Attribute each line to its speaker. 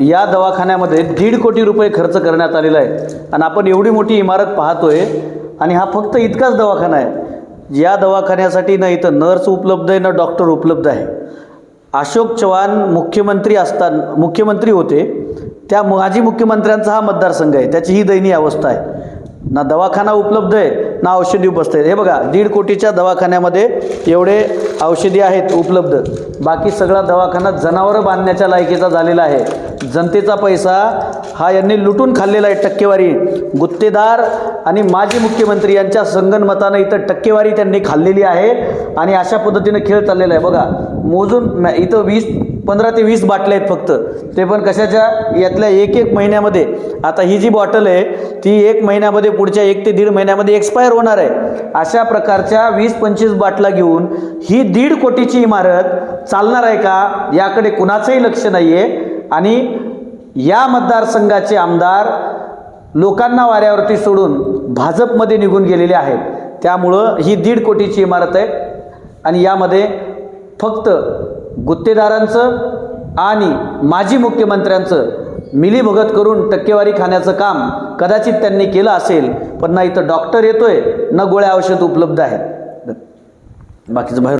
Speaker 1: या दवाखान्यामध्ये दीड कोटी रुपये खर्च करण्यात आलेला आहे. आणि आपण एवढी मोठी इमारत पाहतोय आणि हा फक्त इतकाच दवाखाना आहे. या दवाखान्यासाठी ना इथं नर्स उपलब्ध आहे ना डॉक्टर उपलब्ध आहे. अशोक चव्हाण मुख्यमंत्री असताना मुख्यमंत्री होते. त्या माजी मुख्यमंत्र्यांचा हा मतदारसंघ आहे. त्याची ही दयनीय अवस्था आहे. ना दवाखाना उपलब्ध आहे ना औषधी उपस्थित आहे हे बघा दीड कोटीच्या दवाखान्यामध्ये एवढे औषधी आहेत उपलब्ध. बाकी सगळा दवाखाना जनावरं बांधण्याच्या लायकीचा झालेला आहे. जनतेचा पैसा हा यांनी लुटून खाल्लेला आहे टक्केवारी. गुत्तेदार आणि माजी मुख्यमंत्री यांच्या संगनमतानं इथं टक्केवारी त्यांनी खाल्लेली आहे आणि अशा पद्धतीनं खेळ चाललेला आहे. बघा मोजून मॅ- इथं वीस पंधरा ते वीस बाटल्या आहेत फक्त. ते पण कशाच्या? यातल्या एक एक महिन्यामध्ये. आता ही जी बॉटल आहे ती एक महिन्यामध्ये पुढच्या एक ते दीड महिन्यामध्ये एक्सपायर होणार आहे. अशा प्रकारच्या वीस पंचवीस बाटला घेऊन ही दीड कोटीची इमारत चालणार आहे का? याकडे कुणाचंही लक्ष नाही आहे आणि या मतदारसंघाचे आमदार लोकांना वाऱ्यावरती सोडून भाजपमध्ये निघून गेलेले आहेत. त्यामुळं ही दीड कोटीची इमारत आहे. आणि यामध्ये फक्त गुत्तेदारांचं आणि माजी मुख्यमंत्र्यांचं मिलीभगत करून टक्केवारी खाण्याचं काम कदाचित त्यांनी केलं असेल पण ना इथं डॉक्टर येतोय ना गोळ्या औषध उपलब्ध आहेत. बाकीचं बाहेर